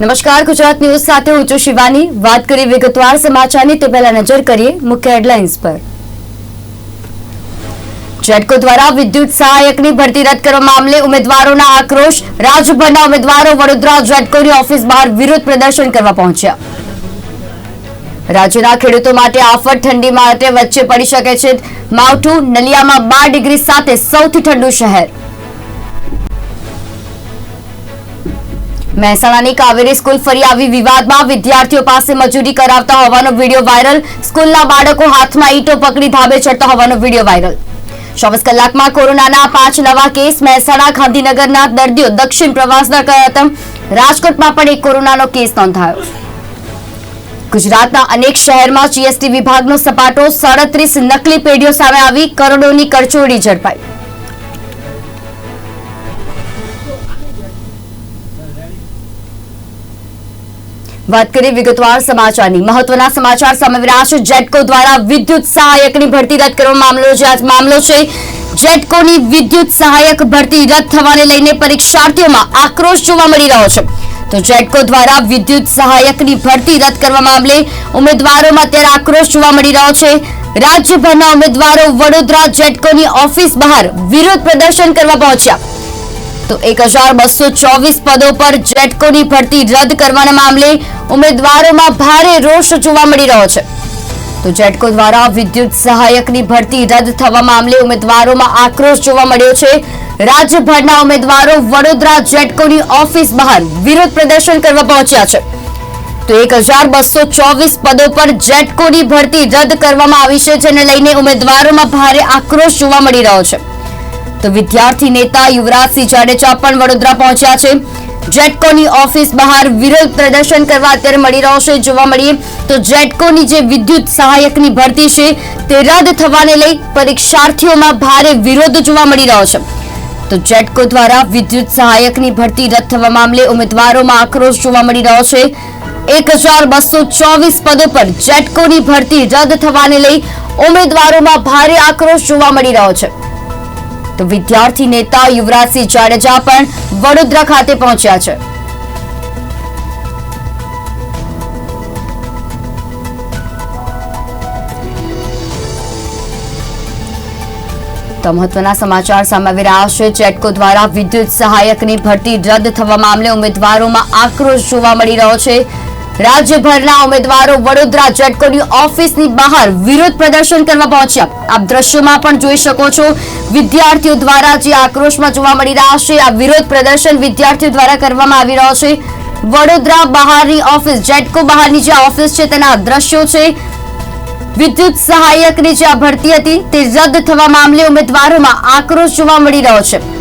નમસ્કાર, ગુજરાત ન્યૂઝ સાથે હું છું શિવાની. વાત કરી વિગતવાર સમાચારની, તે પહેલા નજર કરીએ મુખ્ય હેડલાઇન્સ પર. જેટકો દ્વારા વિદ્યુત સહાયકની ભરતી રદ કરવા મામલે ઉમેદવારોના આક્રોશ, રાજ્યભરના ઉમેદવારો વડોદરા જેટકોની ઓફિસ બહાર વિરોધ પ્રદર્શન કરવા પહોંચ્યા. રાજ્યના ખેડૂતો માટે આફત ઠંડી માટે વચ્ચે પડી શકે છે. માવઠું નલિયામાં બાર ડિગ્રી સાથે સૌથી ઠંડુ શહેર. મહેસાણાની કાવેરી સ્કૂલ ફરી આવી વિવાદમાં વિદ્યાર્થીઓ પાસે મજૂરી કરાવતા હોવાનો વીડિયો વાયરલ. સ્કૂલના બાળકો હાથમાં ઈટો પકડી ધાબે ચડતા હોવાનો વીડિયો વાયરલ. ચોવીસ કલાકમાં કોરોનાના પાંચ નવા કેસ મહેસાણા ગાંધીનગરના દર્દીઓ દક્ષિણ પ્રવાસના હતા રાજકોટમાં પણ એક કોરોનાનો કેસ નોંધાયો. ગુજરાતના અનેક શહેરમાં જીએસટી વિભાગનો સપાટો સાડત્રીસ નકલી પેઢીઓ સામે આવી કરોડોની કરચોડી ઝડપાઈ. વાત કરીએ વિગતવાર સમાચારની. મહત્વના સમાચાર સામે છે જેટકો દ્વારા વિદ્યુત સહાયકની ભરતી રદ કરવા મામલો જે આજ મામલો છે, જેટકોની વિદ્યુત સહાયક ભરતી રદ થવાને લઈને પરીક્ષાર્થીઓમાં આક્રોશ જોવા મળી રહ્યો છે. તો જેટકો દ્વારા વિદ્યુત સહાયકની ભરતી રદ કરવા મામલે ઉમેદવારોમાં અત્યારે આક્રોશ જોવા મળી રહ્યો છે. રાજ્યભરના ઉમેદવારો વડોદરા જેટકોની ઓફિસ બહાર વિરોધ પ્રદર્શન કરવા પહોંચ્યા. તો એક પદો પર જેટકોની ભરતી રદ કરવાના મામલે ઉમેદવારોમાં ભારે રોષ જોવા મળી રહ્યો છે. તો જેટકો દ્વારા વિદ્યુત સહાયકની ભરતી રદ થવા મામલે ઉમેદવારોમાં આક્રોશ જોવા મળ્યો છે. રાજ્યભરના ઉમેદવારો વડોદરા જેટકોની ઓફિસ બહાર વિરોધ પ્રદર્શન કરવા પહોંચ્યા છે. તો એક હજાર બસો ચોવીસ પદો પર જેટકોની ભરતી રદ કરવામાં આવી છે, જેને લઈને ઉમેદવારોમાં ભારે આક્રોશ જોવા મળી રહ્યો છે. તો વિદ્યાર્થી નેતા યુવરાજસિંહ જાડેજા પણ વડોદરા પહોંચ્યા છે. જેટકોની ઓફિસ બહાર વિરોધ પ્રદર્શન કરવા અત્યારે મળી રહ્યો છે. જોવા મળીએ તો જેટકોની જે વિદ્યુત સહાયકની ભરતી છે તે રદ થવાને લઈ પરીક્ષાર્થીઓમાં ભારે વિરોધ જોવા મળી રહ્યો છે. તો જેટકો દ્વારા વિદ્યુત સહાયકની ભરતી રદ થવા મામલે ઉમેદવારોમાં આક્રોશ જોવા મળી રહ્યો છે. એક હજાર બસો ચોવીસ પદો પર જેટકોની ભરતી રદ થવાને લઈ ઉમેદવારોમાં ભારે આક્રોશ જોવા મળી રહ્યો છે. તો વિદ્યાર્થી નેતા યુવરાજસિંહ જાડેજા પણ વડોદરા ખાતે પહોંચ્યા છે. તો મહત્વના સમાચાર સામે રહ્યા છે. ચેટકો દ્વારા વિદ્યુત સહાયકની ભરતી રદ થવા મામલે ઉમેદવારોમાં આક્રોશ જોવા મળી રહ્યો છે. રાજ્યભરના ઉમેદવારો વડોદરા જેટકોની ઓફિસની બહાર વિરોધ પ્રદર્શન કરવા પહોંચ્યા. આપ દ્રશ્યોમાં પણ જોઈ શકો છો, વિદ્યાર્થીઓ દ્વારા જે આક્રોશમાં જોવા મળી રહ્યા છે, આ વિરોધ પ્રદર્શન વિદ્યાર્થીઓ દ્વારા કરવામાં આવી રહ્યો છે. વડોદરા બહારની ઓફિસ, જેટકો બહારની જે ઓફિસ છે તેના દ્રશ્યો છે. વિદ્યુત સહાયકની જે ભરતી હતી તે રદ થવા મામલે ઉમેદવારોમાં આક્રોશ જોવા મળી રહ્યો છે.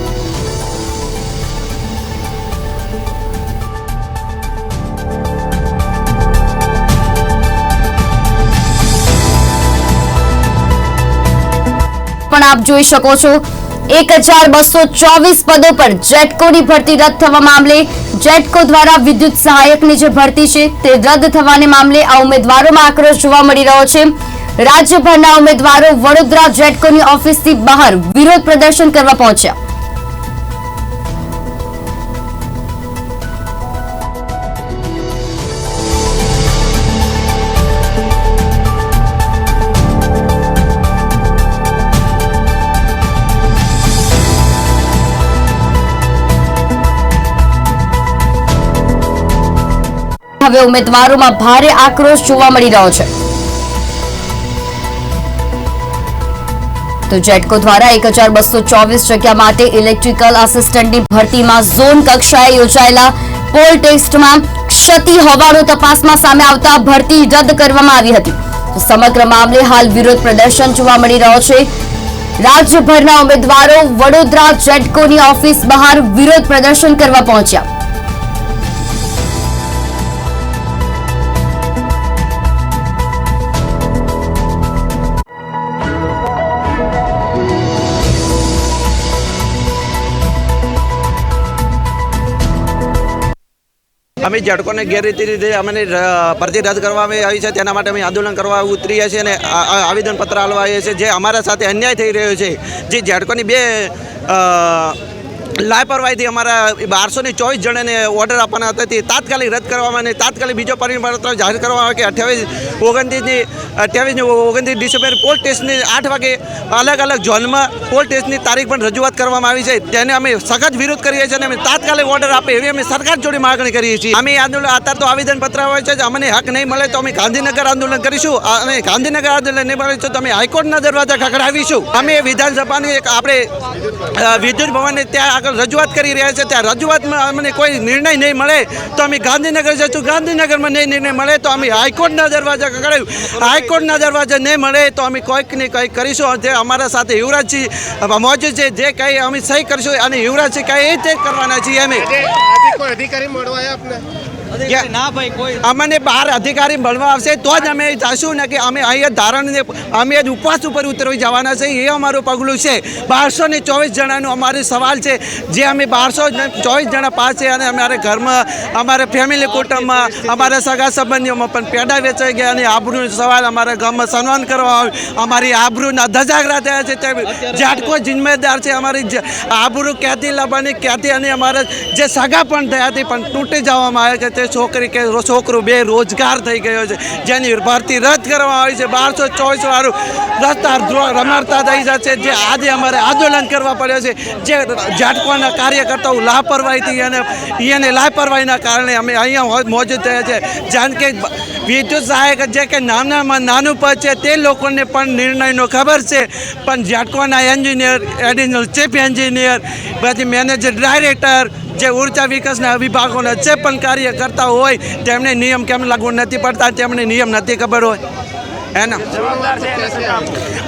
પણ આપ જોઈ શકો છો. એક હજાર બસો ચોવીસ પદો પર જેટકોની ભરતી રદ થવા મામલે, જેટકો દ્વારા વિદ્યુત સહાયકની જે ભરતી છે તે રદ થવાને મામલે આ ઉમેદવારોમાં આક્રોશ જોવા મળી રહ્યો છે. રાજ્યભરના ઉમેદવારો વડોદરા જેટકોની ઓફિસથી બહાર વિરોધ પ્રદર્શન કરવા પહોંચ્યા. હવે ઉમેદવારોમાં ભારે આક્રોશ જોવા મળી રહ્યો છે. તો જેટકો દ્વારા એક હજાર બસો ચોવીસ જગ્યા માટે ઇલેક્ટ્રિકલ આસિસ્ટન્ટની ભરતીમાં ઝોન કક્ષાએ યોજાયેલા પોલ ટેસ્ટમાં ક્ષતિ હોવાનું તપાસમાં સામે આવતા ભરતી રદ કરવામાં આવી હતી. સમગ્ર મામલે હાલ વિરોધ પ્રદર્શન જોવા મળી રહ્યો છે. રાજ્યભરના ઉમેદવારો વડોદરા જેટકોની ઓફિસ બહાર વિરોધ પ્રદર્શન કરવા પહોંચ્યા. અમે ઝટકોને ગેરરીતિ રીતે અમને ભરતી રદ કરવામાં આવી છે, તેના માટે અમે આંદોલન કરવા ઉતરીએ છીએ અને આવેદનપત્ર છે આવીએ છીએ. જે અમારા સાથે અન્યાય થઈ રહ્યો છે, જે ઝટકોની બે લાપરવાહીથી અમારા બારસો ને ચોવીસ જણાને ઓર્ડર આપવાના હતા. તે તાત્કાલિક રદ કરવામાં અને તાત્કાલિક બીજો પરિપત્ર જાહેર કરવામાં આવે કે અઠ્યાવીસ ઓગણત્રીસની, અઠ્યાવીસની ઓગણત્રીસ ડિસેમ્બર પોલીસ ટેસ્ટની આઠ વાગે અલગ અલગ ઝોનમાં પોલીસ ટેસ્ટની તારીખ પણ રજૂઆત કરવામાં આવી છે. તેને અમે સખત વિરોધ કરીએ છીએ અને અમે તાત્કાલિક ઓર્ડર આપે એવી અમે સરકાર જોડે માગણી કરીએ છીએ. અમે આંદોલન, અત્યારે તો આવેદનપત્ર આવે છે અમને હક નહીં મળે તો અમે ગાંધીનગર આંદોલન કરીશું. અને ગાંધીનગર આંદોલન નહીં મળે તો અમે હાઈકોર્ટના દરવાજા ખખડાવીશું. અમે વિધાનસભાની એક આપણે વિદ્યુત ભવનને ત્યાં આગળ રજૂઆત કરી રહ્યા છે, ત્યાં રજૂઆતમાં અમને કોઈ નિર્ણય નહીં મળે, તો અમે ગાંધીનગર જઈશું. ગાંધીનગરમાં નહીં નિર્ણય મળે, તો અમે હાઈકોર્ટના દરવાજા ખખડાવ્યું હાઈકોર્ટના દરવાજા નહીં મળે, તો અમે કોઈક ને કંઈક કરીશું. જે અમારા સાથે યુવરાજજી મોજુદ છે જે કંઈ અમે સહી કરીશું, અને યુવરાજજી કંઈ એ કરવાના છીએ અમે. અધિકારી મળવા કોઈ અધિકારી ભાઈ આવ્યા અમને બહાર અધિકારી મળવા આવશે તો જ અમે જાશું ને કે અમે અહીંયા ધારણને અમે જ ઉપવાસ ઉપર ઉતરવી જવાના છે એ અમારું પગલું છે. બારસો ને ચોવીસ જણાનો અમારો સવાલ છે. જે અમે બારસો ચોવીસ જણા પાસ અને અમારે ઘરમાં અમારે ફેમિલી કુટુંબમાં અમારા સગા સંબંધીઓમાં પણ પેડા વેચાઈ ગયા અને આબરૂનો સવાલ અમારા ગામમાં સન્માન કરવા આવ્યું. અમારી આબરૂના ધજાગરા થયા છે. તે જાટકો જિમ્મેદાર છે અમારી આબરૂ ક્યાંથી લાવવાની ક્યાંથી અને અમારા જે સગા પણ થયા તે પણ તૂટી જવામાં આવે છે. તે છોકરી કે છોકરો બે રોજગાર થઈ ગયો છે. જેની ભરતી રદ કરવામાં આવી છે. બારસો ચોવીસ વાળું રસ્તા રમાડતા થઈ જશે. જે આજે અમારે આંદોલન કરવા પડ્યો છે. જે ઝાટકોના કાર્યકર્તાઓ લાપરવાહીથી અને એને લાપરવાહીના કારણે અમે અહીંયા મોજૂદ થયા છે. જાણ કે વિદ્યુત સહાયક જે કે નાનામાં નાનું પદ છે તે લોકોને પણ નિર્ણયનો ખબર છે. પણ ઝાટકોના એન્જિનિયર, એડિશનલ ચીફ એન્જિનિયર, પછી મેનેજર, ડાયરેક્ટર જે ઊર્જા વિકાસના વિભાગોના જે પણ કાર્ય કરતા હોય, તેમને નિયમ કેમ લાગુ નથી પડતા, તેમને નિયમ નથી ખબર હોય. એના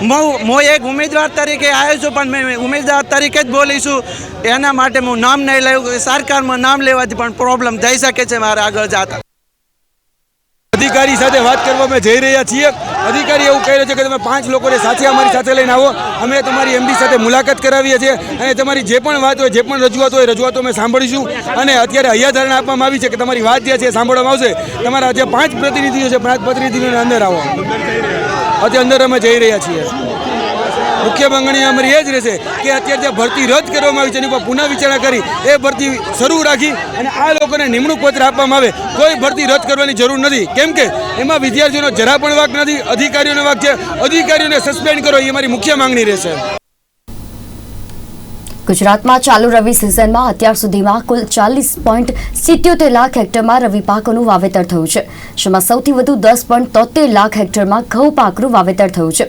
હું હું એક ઉમેદવાર તરીકે આવ્યો છું પણ મેં ઉમેદવાર તરીકે જ બોલીશું એના માટે હું નામ નહીં લઉં, સરકારમાં નામ લેવાથી પણ પ્રોબ્લેમ થઈ શકે છે, મારે આગળ જતા. અધિકારી સાથે વાત કરવા અમે જઈ રહ્યા છીએ. અધિકારી એવું કહી રહ્યો છે કે તમે પાંચ લોકોને સાથે અમારી સાથે લઈને આવો. અમે તમારી એમડી સાથે મુલાકાત કરાવીએ છીએ અને તમારી જે પણ વાત હોય, જે પણ રજૂઆત હોય રજૂઆતો અમે સાંભળીશું. અને અત્યારે હૈયા ધારણા આપવામાં આવી છે કે તમારી વાત જે છે સાંભળવામાં આવશે. તમારા જે પાંચ પ્રતિનિધિઓ છે, પાંચ પ્રતિનિધિઓને અંદર આવો. અત્યારે અંદર અમે જઈ રહ્યા છીએ. મુખ્ય માંગણી અમારી એ જ રહેશે કે અત્યારે જે ભરતી રદ કરવામાં આવી છે, એની ઉપર પુનઃ વિચારણા કરી, એ ભરતી શરૂ રાખી અને આ લોકોને નિમણૂક પત્ર આપવામાં આવે. કોઈ ભરતી રદ કરવાની જરૂર નથી. કેમ કે એમાં વિદ્યાર્થીઓનો જરા પણ વાક નથી, અધિકારીઓનો વાક છે. અધિકારીઓને સસ્પેન્ડ કરો, એ અમારી મુખ્ય માંગણી રહેશે. ગુજરાતમાં ચાલુ રવિ સિઝનમાં અત્યાર સુધીમાં કુલ ચાલીસ પોઈન્ટ સિત્યોતેર લાખ હેક્ટરમાં રવિ પાકોનું વાવેતર થયું છે. જેમાં સૌથી વધુ દસ પોઈન્ટ તોતેર લાખ હેક્ટરમાં ઘઉં પાકનું વાવેતર થયું છે.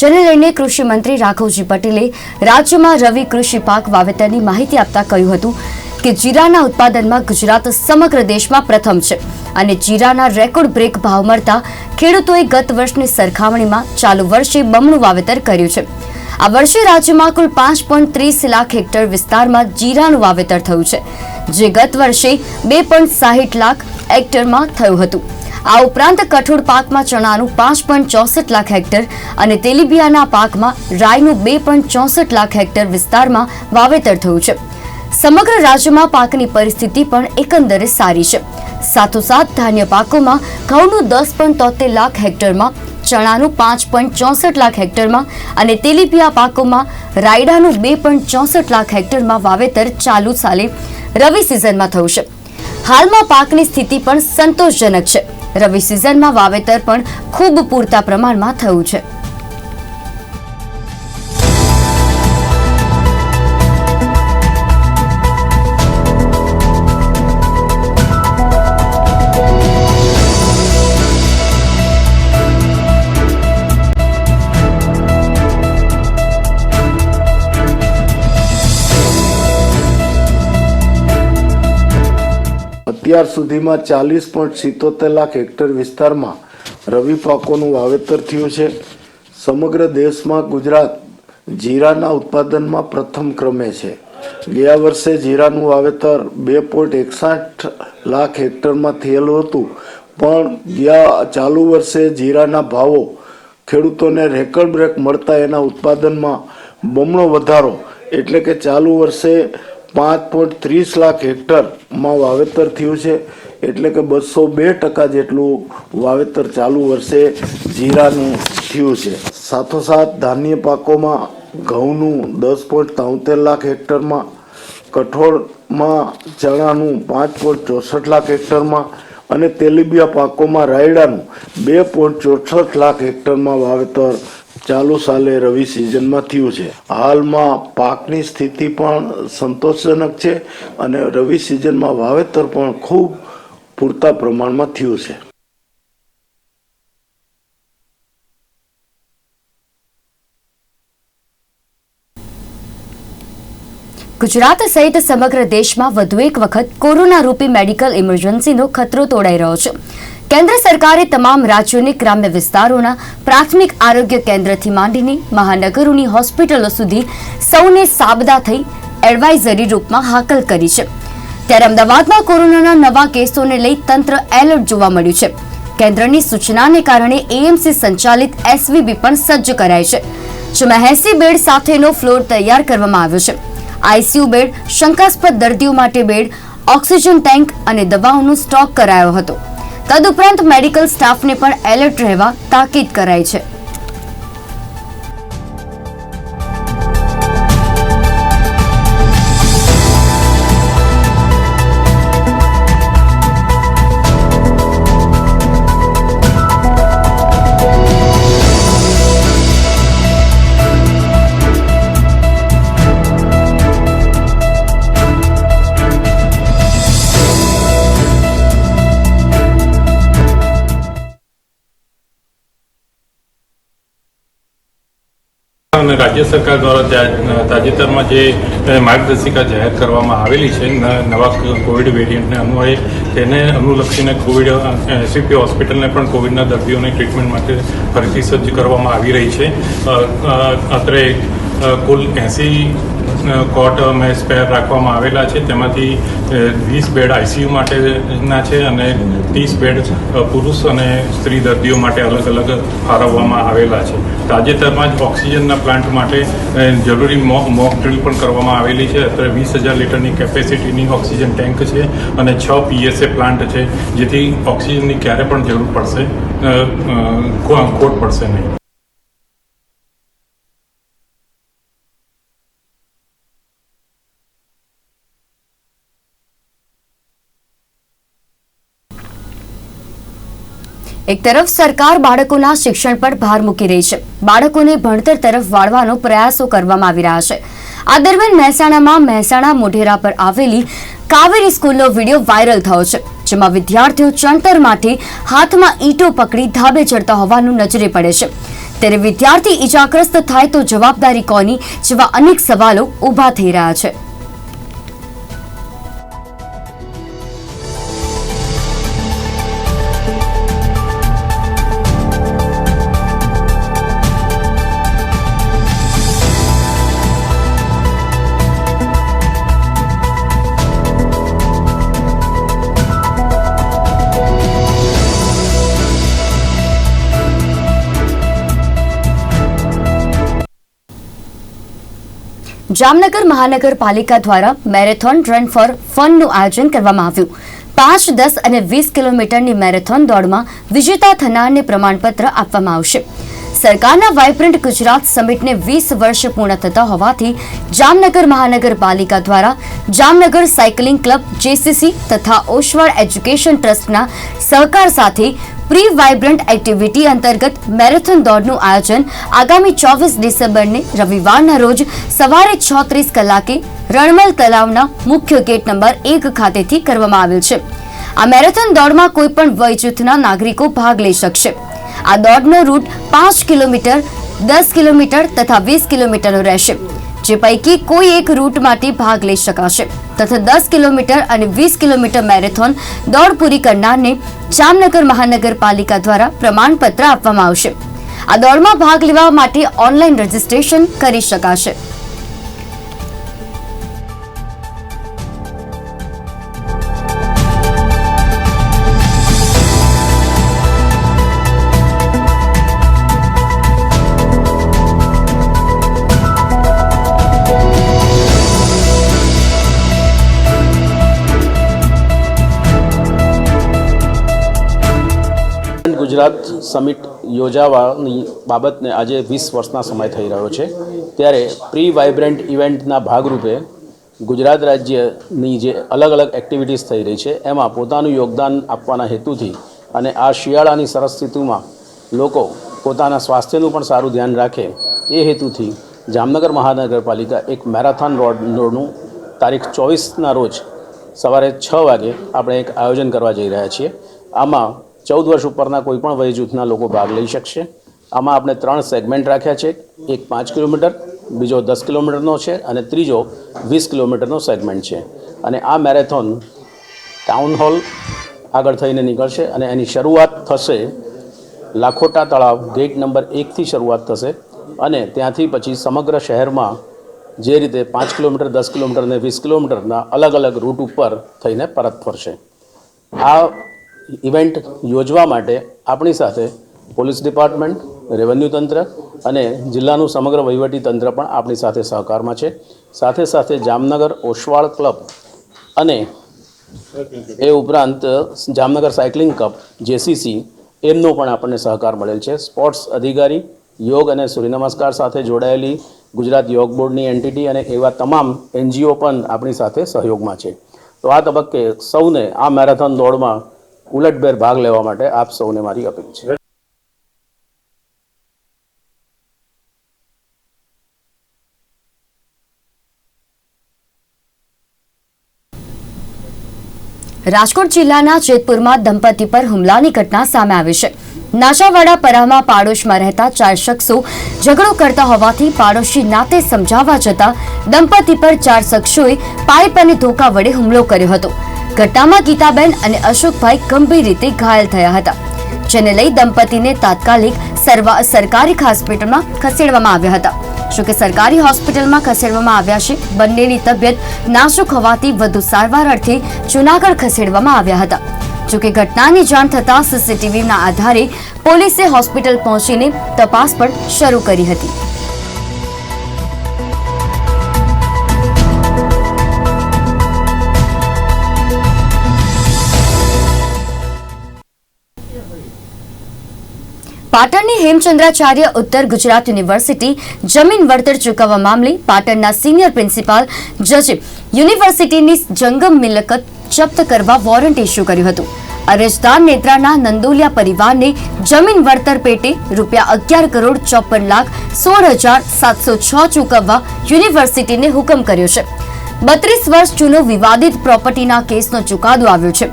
જેને લઈને કૃષિમંત્રી રાઘવજી પટેલે રાજ્યમાં રવિ કૃષિ પાક વાવેતરની માહિતી આપતા કહ્યું હતું કે જીરાના ઉત્પાદનમાં ગુજરાત સમગ્ર દેશમાં પ્રથમ છે અને જીરાના રેકોર્ડ બ્રેક ભાવ મળતા ખેડૂતોએ ગત વર્ષની સરખામણીમાં ચાલુ વર્ષે બમણું વાવેતર કર્યું છે. આ વર્ષે રાજ્યમાં કુલ પાંચ પોઈન્ટ ત્રીસ લાખ હેક્ટર વિસ્તારમાં જીરાનું વાવેતર થયું છે, જે ગત વર્ષે બે પોઈન્ટ સાહીઠ લાખ હેક્ટરમાં થયું હતું. આ ઉપરાંત કઠોળ પાકમાં ચણાનું પાંચ પોઈન્ટ ચોસઠ લાખ હેક્ટર અને તેલીબિયાના પાકમાં રાયનું બે પોઈન્ટ ચોસઠ લાખ હેક્ટર વિસ્તારમાં વાવેતર થયું છે. સમગ્ર રાજ્યમાં પાકની પરિસ્થિતિ પણ એકંદરે સારી છે. સાથોસાથ ધાન્ય પાકોમાં ઘઉંનું દસ પોઈન્ટ તોતેર લાખ હેક્ટરમાં ચણાનું પાંચ પોઈન્ટ ચોસઠ લાખ હેક્ટરમાં અને તેલીબિયા પાકોમાં રાયડાનું બે પોઈન્ટ ચોસઠ લાખ હેક્ટરમાં વાવેતર ચાલુ સાલે રવિ સિઝનમાં થયું છે. હાલમાં પાકની સ્થિતિ પણ સંતોષજનક છે. રવિ સિઝનમાં વાવેતર પણ ખૂબ પૂરતા પ્રમાણમાં થયું છે. અત્યાર સુધીમાં ચાલીસ પોઈન્ટ સિત્તોતેર લાખ હેક્ટર વિસ્તારમાં રવિ પાકોનું વાવેતર થયું છે. સમગ્ર દેશમાં ગુજરાત જીરાના ઉત્પાદનમાં પ્રથમ ક્રમે છે. ગયા વર્ષે જીરાનું વાવેતર બે પોઈન્ટ એકસાઠ લાખ હેક્ટરમાં થયેલું હતું. પણ ગયા ચાલુ વર્ષે જીરાના ભાવો ખેડૂતોને રેકર્ડ બ્રેક મળતા એના ઉત્પાદનમાં બમણો વધારો. એટલે કે ચાલુ વર્ષે પાંચ પોઈન્ટ ત્રીસ લાખ હેક્ટરમાં વાવેતર થયું છે. એટલે કે બસો બે ટકા જેટલું વાવેતર ચાલુ વર્ષે જીરાનું થયું છે. સાથોસાથ ધાન્ય પાકોમાં ઘઉંનું દસ પોઈન્ટ તોતેર લાખ હેક્ટરમાં, કઠોળમાં ચણાનું પાંચ પોઈન્ટ ચોસઠ લાખ હેક્ટરમાં અને તેલીબિયા પાકોમાં રાયડાનું બે પોઈન્ટ ચોસઠ લાખ હેક્ટરમાં વાવેતર ચાલુ સાલે રવિ સિઝનમાં થયું છે. હાલમાં પાકની સ્થિતિ પણ સંતોષજનક છે અને રવિ સિઝનમાં વાવેતર પણ ખૂબ પૂરતા પ્રમાણમાં થયું છે. ગુજરાત સહિત સમગ્ર દેશમાં વધુ એક વખત કોરોના રૂપી મેડિકલ ઇમરજન્સીનો ખતરો તોડાઈ રહ્યો છે. કેન્દ્ર સરકારે તમામ રાજ્યોને ગ્રામ્ય વિસ્તારોના પ્રાથમિક આરોગ્ય કેન્દ્રથી માંડીને મહાનગરોની હોસ્પિટલો સુધી સૌને સાબદા થઈ એડવાઇઝરી રૂપમાં હાકલ કરી છે. ત્યારે અમદાવાદમાં કોરોનાના નવા કેસોને લઈ તંત્ર એલર્ટ જોવા મળ્યું છે. કેન્દ્રની સૂચનાને કારણે એએમસી સંચાલિત એસવીબી પણ સજ્જ કરાય છે. જેમાં એસી બેડ સાથેનો ફ્લોર તૈયાર કરવામાં આવ્યો છે. આઈસીયુ બેડ, શંકાસ્પદ દર્દીઓ માટે બેડ, ઓક્સિજન ટેન્ક અને દવાઓનો સ્ટોક કરાયો હતો. તદુપરાંત મેડિકલ સ્ટાફને પણ એલર્ટ રહેવા તાકીદ કરાઈ છે. સરકાર દ્વારા તાજેતરમાં જે માર્ગદર્શિકા જાહેર કરવામાં આવેલી છે નવા કોવિડ વેરિયન્ટને અન્વયે તેને અનુલક્ષીને કોવિડ એસવીપી હોસ્પિટલને પણ કોવિડના દર્દીઓની ટ્રીટમેન્ટ માટે ફરીથી સજ્જ કરવામાં આવી રહી છે. અત્રે કુલ એંસી કોટ અમે સ્પેર રાખવામાં આવેલા છે. તેમાંથી વીસ બેડ આઈસીયુ માટેના છે અને ત્રીસ બેડ પુરુષ અને સ્ત્રી દર્દીઓ માટે અલગ અલગ ફાળવવામાં આવેલા છે. તાજેતરમાં જ ઓક્સિજનના પ્લાન્ટ માટે જરૂરી મોક ડ્રીલ પણ કરવામાં આવેલી છે. અત્યારે વીસ હજાર લીટરની કેપેસિટીની ઓક્સિજન ટેન્ક છે અને છ પીએસએ પ્લાન્ટ છે, જેથી ઓક્સિજનની ક્યારે પણ જરૂર પડશે ખોટ પડશે નહીં. એક તરફ સરકાર બાળકોના શિક્ષણ પર ભાર મૂકી રહી છે. બાળકોને ભણતર તરફ વાળવાનો પ્રયાસો કરવામાં આવી રહ્યા છે. આ દરમિયાન મહેસાણામાં મહેસાણા મોઢેરા પર આવેલી કાવેરી સ્કૂલનો વીડિયો વાયરલ થયો છે, જેમાં વિદ્યાર્થીઓ ચણતર માટે હાથમાં ઈંટો પકડી ધાબે ચડતા હોવાનું નજરે પડે છે. ત્યારે વિદ્યાર્થી ઈજાગ્રસ્ત થાય તો જવાબદારી કોની? જેવા અનેક સવાલો ઊભા થઈ રહ્યા છે. જામનગર મહાનગરપાલિકા દ્વારા મેરેથોન રન ફોર ફનનું આયોજન કરવામાં આવ્યું. પાંચ, દસ અને વીસ કિલોમીટરની મેરેથોન દોડમાં વિજેતા થનારને પ્રમાણપત્ર આપવામાં આવશે. સરકારના વાઇબ્રન્ટ ગુજરાત સમિટને વીસ વર્ષ પૂર્ણ થતા હોવાથી જામનગર મહાનગરપાલિકા દ્વારા જામનગર સાયકલિંગ ક્લબ, જેસીસી તથા ઓશવાળ એજ્યુકેશન ટ્રસ્ટના સહકાર સાથે પ્રી વાઇબ્રન્ટ એક્ટિવિટી અંતર્ગત મેરેથોન દોડનું આયોજન આગામી ચોવીસ ડિસેમ્બરને રવિવારના રોજ સવારે છત્રીસ કલાકે રણમલ તલાવના મુખ્ય ગેટ નંબર એક ખાતેથી કરવામાં આવેલ છે. આ મેરેથોન દોડમાં કોઈ પણ વય જૂથના નાગરિકો ભાગ લઈ શકશે. આ દોડનો રૂટ પાંચ કિલોમીટર, દસ કિલોમીટર તથા વીસ કિલોમીટરનો રહેશે. જે પૈકી કોઈ એક રૂટ માટે ભાગ લઈ શકાશે. તથા દસ કિલોમીટર અને વીસ કિલોમીટર મેરેથોન દોડ પૂરી કરનારને જામનગર મહાનગરપાલિકા દ્વારા પ્રમાણપત્ર આપવામાં આવશે. આ દોડમાં ભાગ લેવા માટે ઓનલાઈન રજીસ્ટ્રેશન કરી શકાશે. સમિટ યોજાવાની બાબતને આજે વીસ વર્ષના સમય થઈ રહ્યો છે. ત્યારે પ્રી વાઇબ્રન્ટ ઇવેન્ટના ભાગરૂપે ગુજરાત રાજ્યની જે અલગ અલગ એક્ટિવિટીઝ થઈ રહી છે, એમાં પોતાનું યોગદાન આપવાના હેતુથી અને આ શિયાળાની સરસ ઋતુમાં લોકો પોતાના સ્વાસ્થ્યનું પણ સારું ધ્યાન રાખે એ હેતુથી જામનગર મહાનગરપાલિકા એક મેરાથોન રોડનું તારીખ ચોવીસના રોજ સવારે છ વાગે આપણે એક આયોજન કરવા જઈ રહ્યા છીએ. આમાં ચૌદ વર્ષ ઉપરના કોઈપણ વય જૂથના લોકો ભાગ લઈ શકશે. આમાં આપણે ત્રણ સેગમેન્ટ રાખ્યા છે. એક પાંચ કિલોમીટર, બીજો દસ કિલોમીટરનો છે અને ત્રીજો વીસ કિલોમીટરનો સેગમેન્ટ છે. અને આ મેરેથોન ટાઉન હોલ આગળ થઈને નીકળશે અને એની શરૂઆત થશે લાખોટા તળાવ, ગેટ નંબર એકથી શરૂઆત થશે અને ત્યાંથી પછી સમગ્ર શહેરમાં જે રીતે પાંચ કિલોમીટર, દસ કિલોમીટર અને વીસ કિલોમીટરના અલગ અલગ રૂટ ઉપર થઈને પરત ફરશે. આ ઇવેન્ટ યોજવા માટે આપણી સાથે પોલીસ ડિપાર્ટમેન્ટ, રેવન્યુ તંત્ર અને જિલ્લાનું સમગ્ર વહીવટી તંત્ર પણ આપણી સાથે સહકારમાં છે. સાથે સાથે જામનગર ઓશવાળ ક્લબ અને એ ઉપરાંત જામનગર સાયકલિંગ કપ, જેસીસી, એમનો પણ આપણને સહકાર મળેલ છે. સ્પોર્ટ્સ અધિકારી યોગ અને સૂર્યનમસ્કાર સાથે જોડાયેલી ગુજરાત યોગ બોર્ડની એન્ટિટી અને એવા તમામ એનજીઓ પણ આપણી સાથે સહયોગમાં છે. તો આ તબક્કે સૌને આ મેરેથોન દોડમાં ઉલટભેર ભાગ લેવા માટે આપ સૌને મારી અપીલ છે. રાજકોટ જિલ્લાના જેતપુરમાં દંપતી પર હુમલાની ઘટના સામે આવી છે. નાશાવાડા પરામાં પાડોશમાં રહેતા ચાર શખ્સો ઝઘડો કરતા હોવાથી પાડોશી નાતે સમજાવવા જતા દંપતી પર ચાર શખ્સોએ પાઇપ અને ધોકા વડે હુમલો કર્યો હતો. ઘટનામાં ગીતાબેન અને અશોકભાઈ ગંભીર રીતે ઘાયલ થયા હતા, જેને લઈ દંપતીને તાત્કાલિક સરકારી હોસ્પિટલમાં ખસેડવામાં આવ્યા હતા. જોકે સરકારી હોસ્પિટલમાં ખસેડવામાં આવ્યા છે, બંનેની તબિયત નાસુક હોવાથી વધુ સારવાર અર્થે જૂનાગઢ ખસેડવામાં આવ્યા હતા. જોકે ઘટનાની જાણ થતાં સીસીટીવીના આધારે પોલીસે હોસ્પિટલ પહોંચીને તપાસ પણ શરૂ કરી હતી. પાટણની હેમચંદ્રાચાર્ય ઉત્તર ગુજરાત યુનિવર્સિટી જમીન વળતર ચૂકવવા મામલે પાટણના સિનિયર પ્રિન્સિપાલ જજે યુનિવર્સિટીની જંગમ મિલકત જપ્ત કરવા વોરંટ ઇસ્યુ કર્યું હતું. અરજદાર નેત્રાના નંદોલિયા પરિવારને જમીન વળતર પેટે રૂપિયા અગિયાર કરોડ ચોપન લાખ સોળ હજાર સાતસો છ ચૂકવવા યુનિવર્સિટીને હુકમ કર્યો છે. બત્રીસ વર્ષ જૂનો વિવાદિત પ્રોપર્ટીના કેસનો ચુકાદો આવ્યો છે.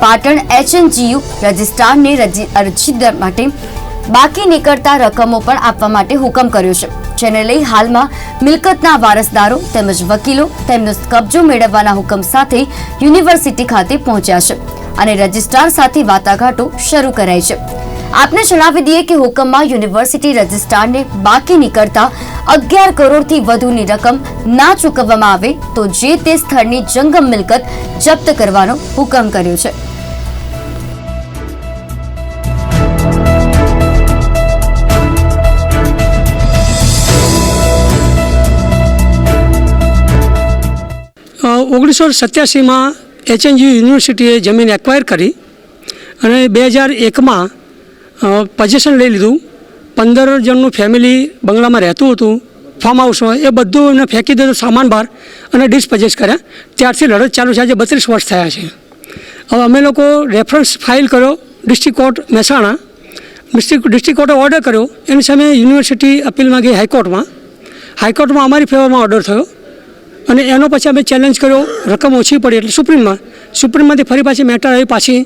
પાટણ એચએનજીયુ રજિસ્ટ્રારને રજી- અરજીદાર માટે બાકી નીકળતા રકમો પણ આપવા માટે હુકમ કર્યો છે. જેને લઈ હાલમાં મિલકતના વારસદારો તેમજ વકીલો તેમનો કબજો મેળવવાના હુકમ સાથે યુનિવર્સિટી ખાતે પહોંચ્યા છે અને રજિસ્ટ્રાર સાથે વાટાઘાટો શરૂ કરાઈ છે. આપને જણાવી દઈએ કે હુકમમાં યુનિવર્સિટી રજિસ્ટ્રારને બાકી નીકળતા અગિયાર કરોડથી વધુની રકમ ના ચૂકવવામાં આવે તો જે તે સ્થળની જંગમ મિલકત જપ્ત કરવાનો હુકમ કર્યો છે. ઓગણીસો સત્યાસીમાં એચએનજી યુનિવર્સિટીએ જમીન એક્વાયર કરી અને બે હજાર એકમાં પોઝિશન લઈ લીધું. પંદર જણનું ફેમિલી બંગલામાં રહેતું હતું ફાર્મ હાઉસમાં એ બધું એમને ફેંકી દીધું સામાન બહાર અને ડિસ્પોઝેસ કર્યા. ત્યારથી લડત ચાલુ છે. આજે બત્રીસ વર્ષ થયા છે. હવે અમે લોકો રેફરન્સ ફાઇલ કર્યો district court Mehsana. District district કોર્ટે ઓર્ડર કર્યો. એની સામે યુનિવર્સિટી અપીલમાં ગઈ હાઈકોર્ટમાં. હાઈકોર્ટમાં અમારી ફેવરમાં ઓર્ડર થયો. અને એનો પછી અમે ચેલેન્જ કર્યો. રકમ ઓછી પડી એટલે સુપ્રીમમાં. સુપ્રીમમાંથી ફરી પાછી મેટર આવી પાછી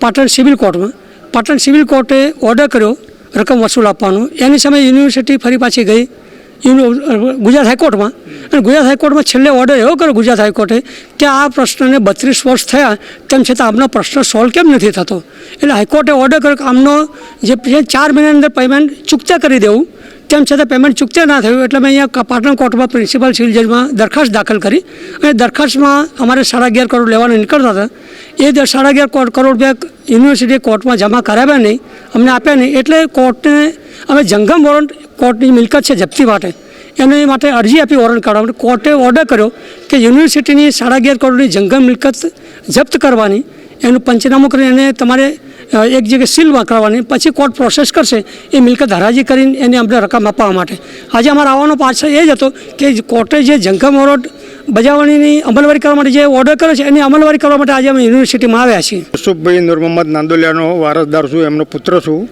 પાટણ સિવિલ કોર્ટમાં પાટણ સિવિલ કોર્ટે ઓર્ડર કર્યો રકમ વસૂલ આપવાનો. એની સામે યુનિવર્સિટી ફરી પાછી ગઈ. ગુજરાત હાઈકોર્ટમાં. અને ગુજરાત હાઈકોર્ટમાં છેલ્લે ઓર્ડર એવો કર્યો ગુજરાત હાઈકોર્ટે કે આ પ્રશ્નને બત્રીસ વર્ષ થયા. તેમ છતાં આમનો પ્રશ્ન સોલ્વ કેમ નથી થતો? એટલે હાઈકોર્ટે ઓર્ડર કર્યો કે આમનો જે ચાર મહિનાની અંદર પેમેન્ટ ચૂકતા કરી દેવું. તેમ છતાં પેમેન્ટ ચૂકતા ના થયું એટલે મેં અહીંયા પાટણ કોર્ટમાં પ્રિન્સિપલ સિવિલ જજમાં દરખાસ્ત દાખલ કરી અને દરખાસ્તમાં અમારે સાડા અગિયાર કરોડ લેવાના નીકળતા હતા. એ સાડા અગિયાર કરોડ રૂપિયા યુનિવર્સિટીએ કોર્ટમાં જમા કરાવ્યા નહીં, અમને આપ્યા નહીં. એટલે કોર્ટને અમે જંગમ વોરંટ કોર્ટની મિલકત છે જપ્તી માટે. એને માટે અરજી આપી વોરંટ કાઢવા માટે. કોર્ટે ઓર્ડર કર્યો કે યુનિવર્સિટીની સાડા અગિયાર કરોડની જંગમ મિલકત જપ્ત કરવાની. એનું પંચનામું કરીને એને તમારે એક જગ્યાએ સીલ કરવાની પછી કોર્ટ પ્રોસેસ કરશે, એ મિલકત હરાજી કરીને એને અમને રકમ આપવા માટે. આજે અમારો આવવાનો પાછળ એ જ હતો કે કોર્ટે જે જંગમ ઓરોડ બજાવણીની અમલવારી કરવા માટે જે ઓર્ડર કર્યો છે, એની અમલવારી કરવા માટે આજે અમે યુનિવર્સિટીમાં આવ્યા છીએ. યુસુફભાઈ નૂર મોહમ્મદ નાંદોલિયાનો વારસદાર છું, એમનો પુત્ર છું.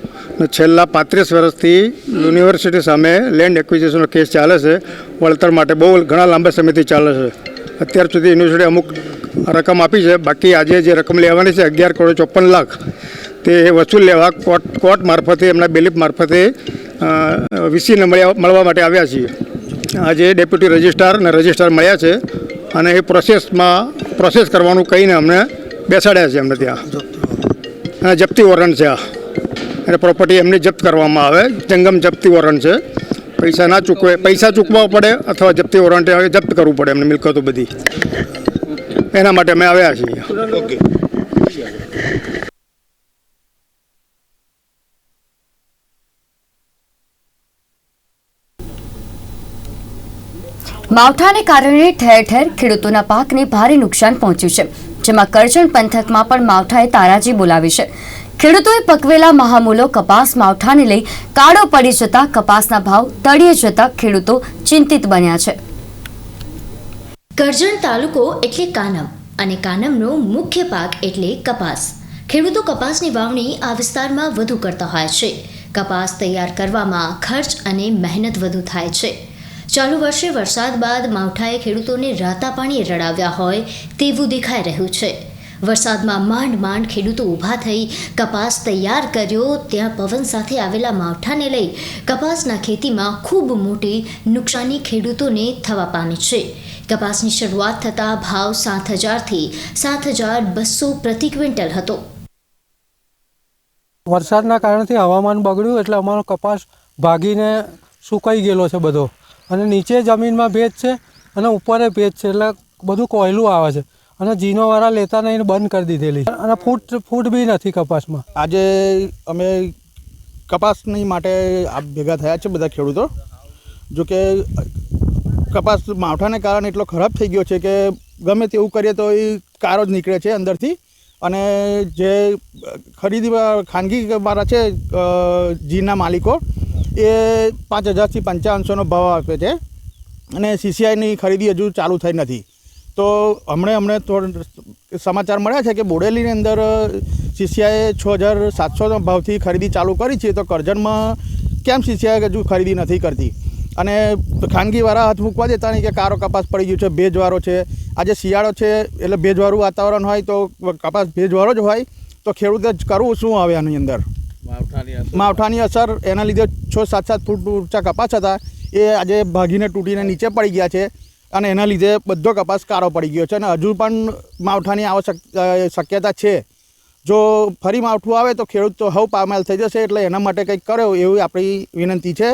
છેલ્લા પાંત્રીસ વર્ષથી યુનિવર્સિટી સામે લેન્ડ એક્વિઝિશનનો કેસ ચાલે છે. વળતર માટે બહુ ઘણા લાંબા સમયથી ચાલે છે. અત્યાર સુધી યુનિવર્સિટી અમુક રકમ આપી છે, બાકી આજે જે રકમ લેવાની છે, અગિયાર કરોડ ચોપન લાખ. તે વસૂલ લેવા કોર્ટ કોર્ટ મારફતે એમના બેલીફ મારફતે વીસીને મળ્યા મળવા માટે આવ્યા છીએ. આજે ડેપ્યુટી રજિસ્ટ્રાર અને રજિસ્ટ્રાર મળ્યા છે અને એ પ્રોસેસમાં પ્રોસેસ કરવાનું કહીને અમને બેસાડ્યા છે અમને ત્યાં. અને જપ્તી વોરંટ છે આ. અને પ્રોપર્ટી એમની જપ્ત કરવામાં આવે. જંગમ જપ્તી વોરંટ છે. પૈસા ના ચૂકવે પૈસા ચૂકવવા પડે અથવા જપ્તી વોરંટ જપ્ત કરવું પડે એમને મિલકતો બધી. એના માટે અમે આવ્યા છીએ. માવઠાને કારણે ઠેર ઠેર ખેડૂતોના પાકને ભારે નુકસાન પહોંચ્યું છે, જેમાં કરજણ પંથકમાં પણ માવઠાએ તારાજી બોલાવી છે. ખેડૂતોએ પકવેલા મહામૂલો કપાસ માવઠાને લઈ કાળો પડી જતા કપાસના ભાવ તળિયે જતા ખેડૂતો ચિંતિત બન્યા છે. કરજણ તાલુકો એટલે કાનમ અને કાનમનો મુખ્ય પાક એટલે કપાસ. ખેડૂતો કપાસની વાવણી આ વિસ્તારમાં વધુ કરતા હોય છે. કપાસ તૈયાર કરવામાં ખર્ચ અને મહેનત વધુ થાય છે. ચાલુ વર્ષે વરસાદ બાદ માવઠાએ ખેડૂતોને રાતા પાણીએ રડાવ્યા હોય તેવું દેખાઈ રહ્યું છે. વરસાદમાં માંડ માંડ ખેડૂતો ઊભા થઈ કપાસ તૈયાર કર્યો, ત્યાં પવન સાથે આવેલા માવઠાને લઈ કપાસના ખેતીમાં ખૂબ મોટી નુકસાની ખેડૂતોને થવા પામી છે. કપાસની શરૂઆત થતાં ભાવ સાત હજારથી સાત હજાર બસો પ્રતિ ક્વિન્ટલ હતો. વરસાદના કારણથી હવામાન બગડ્યું એટલે અમારો કપાસ ભાગીને સુકાઈ ગયેલો છે બધો. અને નીચે જમીનમાં ભેજ છે અને ઉપરે ભેજ છે, એટલે બધું કોયલું આવે છે. અને જીનોવાળા લેતા નહીં, બંધ કરી દીધેલી અને ફૂટ ફૂટ બી નથી કપાસમાં. આજે અમે કપાસની માટે ભેગા થયા છે બધા ખેડૂતો. જો કે કપાસ માવઠાને કારણે એટલો ખરાબ થઈ ગયો છે કે ગમે તેવું કરીએ તો એ કારો જ નીકળે છે અંદરથી. અને જે ખરીદી ખાનગી મારા છે જીના માલિકો એ પાંચ હજારથી પંચાવનસોનો ભાવ આપે છે. અને સીસીઆઈની ખરીદી હજુ ચાલુ થઈ નથી. તો હમણે હમણે સમાચાર મળ્યા છે કે બોડેલીની અંદર સીસીઆઈએ છ હજાર સાતસોના ભાવથી ખરીદી ચાલુ કરી છે. તો કરજણમાં કેમ સીસીઆઈ હજુ ખરીદી નથી કરતી? અને ખાનગીવાળા હાથ મૂકવા દેતા નહીં કે કારો કપાસ પડી ગયું છે, ભેજવાળો છે. આજે શિયાળો છે, એટલે ભેજવાળું વાતાવરણ હોય તો કપાસ ભેજવાળો જ હોય. તો ખેડૂતે કરવું શું આવે આની અંદર? માવઠાની અસર? એના લીધે છ સાત સાત ફૂટ ઊંચા કપાસ હતા. એ આજે ભાગીને તૂટીને નીચે પડી ગયા છે અને એના લીધે બધો કપાસ કાળો પડી ગયો છે અને હજુ પણ માવઠાની આવશ્યક શક્યતા છે. જો ફરી માવઠું આવે તો ખેડૂત તો હવ પામેલ થઈ જશે એટલે એના માટે કંઈક કર્યો એવી આપણી વિનંતી છે.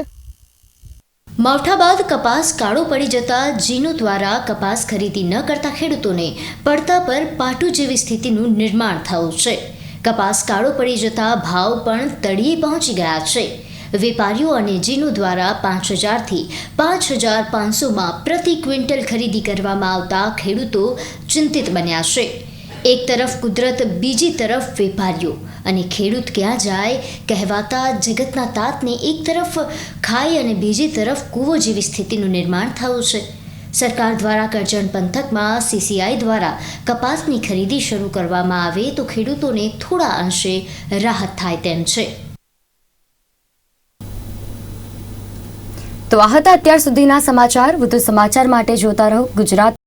માવઠા બાદ કપાસ કાળો પડી જતા જીનો દ્વારા કપાસ ખરીદી ન કરતા ખેડૂતોને પડતા પર પાટું જેવી સ્થિતિનું નિર્માણ થયું છે. કપાસ કાળો પડી જતા ભાવ પણ તળિયે પહોંચી ગયા છે. વેપારીઓ અને જીનો દ્વારા પાંચ હજારથી પાંચ હજાર પાંચસોમાં પ્રતિ ક્વિન્ટલ ખરીદી કરવામાં આવતા ખેડૂતો ચિંતિત બન્યા છે. એક તરફ કુદરત, બીજી તરફ વેપારીઓ. અને ખેડૂત ક્યાં જાય કહેવાતા જગતના તાતને એક તરફ ખાઈ અને બીજી તરફ કૂવો જેવી સ્થિતિનું નિર્માણ થયું છે. સરકાર દ્વારા કરજણ પંથકમાં સીસીઆઈ દ્વારા કપાસની ખરીદી શરૂ કરવામાં આવે તો ખેડૂતોને થોડા અંશે રાહત થાય તેમ છે. તો આ હતા અત્યાર સુધીના સમાચાર, વધુ સમાચાર માટે જોતા રહો ગુજરાત